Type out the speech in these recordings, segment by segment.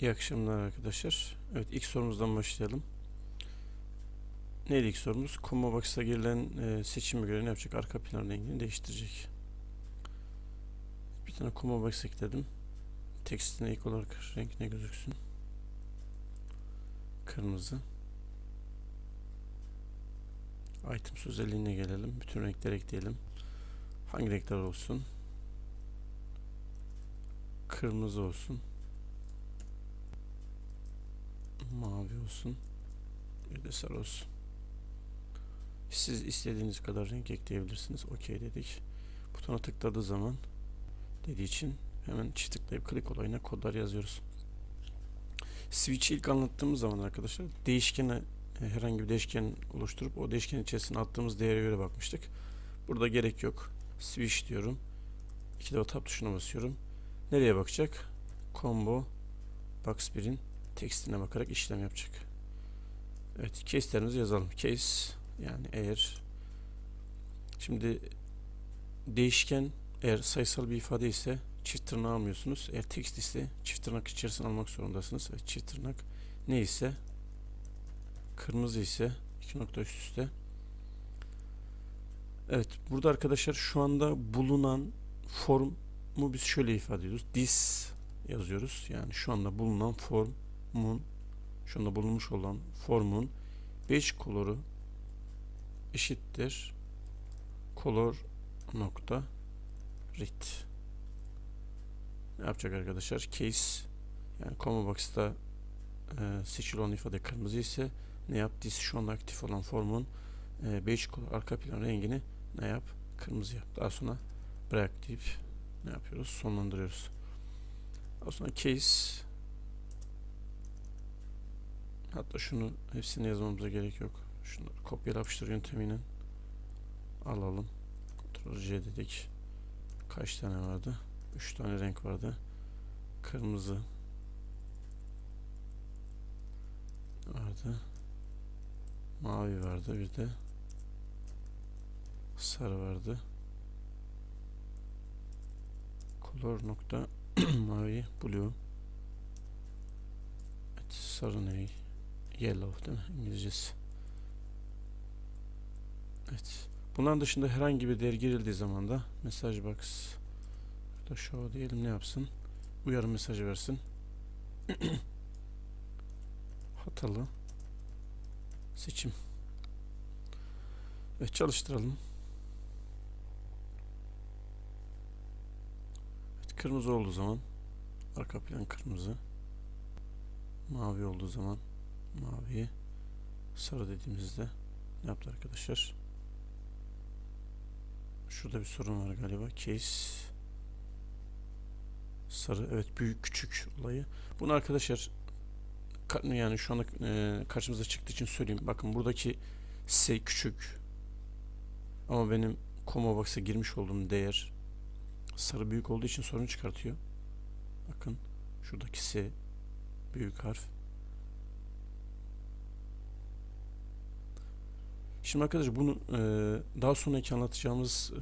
İyi akşamlar arkadaşlar. Evet ilk sorumuzdan başlayalım. Neydi ilk sorumuz? Combo Box'a girilen e, seçime göre ne yapacak? Arka plan rengini değiştirecek. Bir tane Combo Box ekledim. Tekstine ilk olarak renk ne gözüksün? Kırmızı. Items özelliğine gelelim. Bütün renkleri ekleyelim. Hangi renkler olsun? Kırmızı olsun. Mavi olsun. Bir de sarı olsun. Siz istediğiniz kadar renk ekleyebilirsiniz. Okey dedik. Butona tıkladığı zaman dediği için hemen çift tıklayıp klik olayına kodlar yazıyoruz. Switch'i ilk anlattığımız zaman arkadaşlar değişkene e, herhangi bir değişken oluşturup o değişken içerisine attığımız değere göre bakmıştık. Burada gerek yok. Switch diyorum. İki defa tab tuşuna basıyorum. Nereye bakacak? Combo Box 1'in tekstine bakarak işlem yapacak. Evet, case'lerimizi yazalım. Case yani eğer şimdi değişken eğer sayısal bir ifade ise çift tırnak almıyorsunuz. Eğer text ise çift tırnak içerisine almak zorundasınız. Evet, çift tırnak ne ise kırmızı ise iki nokta üst üste. Evet, burada arkadaşlar şu anda bulunan formu biz şöyle ifade ediyoruz. This yazıyoruz. Yani şu anda bulunan formun şu anda bulunmuş olan formun 5 koloru eşittir color nokta read ne yapacak arkadaşlar? Case yani comma box'ta e, seçili olan ifade kırmızı ise ne yap this şu anda aktif olan formun e, beige color arka plan rengini ne yap? Kırmızı yap. Daha sonra bırak deyip ne yapıyoruz? Sonlandırıyoruz. Daha sonra case hatta şunu hepsini yazmamıza gerek yok. Şunları kopyala yapıştır yöntemiyle alalım. Ctrl C dedik. Kaç tane vardı? 3 tane renk vardı. Kırmızı vardı. Mavi vardı. Bir de sarı vardı. Color nokta mavi blue. Evet, sarı ne yellow değil mi? İngilizcesi. Evet. Bunların dışında herhangi bir değer girildiği zaman da mesaj box da show diyelim. Ne yapsın? Uyarı mesajı versin. Hatalı. Seçim. Evet çalıştıralım. Evet, kırmızı olduğu zaman arka plan kırmızı. Mavi olduğu zaman mavi sarı dediğimizde ne yaptı arkadaşlar? Şurada bir sorun var galiba. Case. Sarı evet büyük küçük olayı. Bunu arkadaşlar yani şu anda e, karşımıza çıktığı için söyleyeyim. Bakın buradaki S küçük. Ama benim comma box'a girmiş olduğum değer sarı büyük olduğu için sorun çıkartıyor. Bakın şuradaki S büyük harf Şimdi arkadaşlar bunu e, daha sonraki anlatacağımız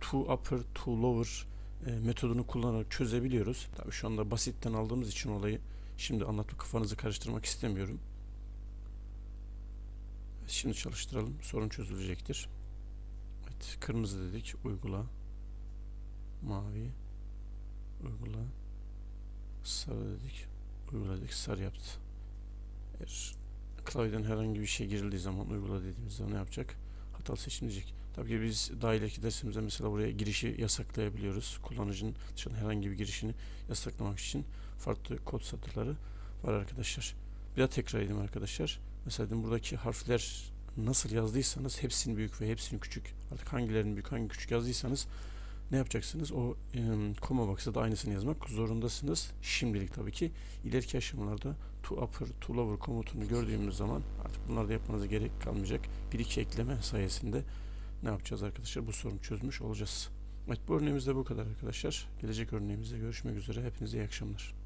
to upper to lower e, metodunu kullanarak çözebiliyoruz. Tabii şu anda basitten aldığımız için olayı şimdi anlatıp kafanızı karıştırmak istemiyorum. Şimdi çalıştıralım. Sorun çözülecektir. Evet, kırmızı dedik. Uygula. Mavi. Uygula. Sarı dedik. Uygula dedik. Sarı yaptı. Eğer klavyeden herhangi bir şey girildiği zaman uygula dediğimiz zaman ne yapacak? Hatalı seçim diyecek. Tabii ki biz daha ileriki dersimizde mesela buraya girişi yasaklayabiliyoruz. Kullanıcının dışında herhangi bir girişini yasaklamak için farklı kod satırları var arkadaşlar. Bir daha tekrar edeyim arkadaşlar. Mesela buradaki harfler nasıl yazdıysanız hepsini büyük ve hepsini küçük artık hangilerini büyük hangi küçük yazdıysanız ne yapacaksınız? O e, comma box'a da aynısını yazmak zorundasınız. Şimdilik tabii ki ileriki aşamalarda to upper, to lower komutunu gördüğümüz zaman artık bunları da yapmanıza gerek kalmayacak. Bir iki ekleme sayesinde ne yapacağız arkadaşlar? Bu sorunu çözmüş olacağız. Evet bu örneğimizde bu kadar arkadaşlar. Gelecek örneğimizde görüşmek üzere. Hepinize iyi akşamlar.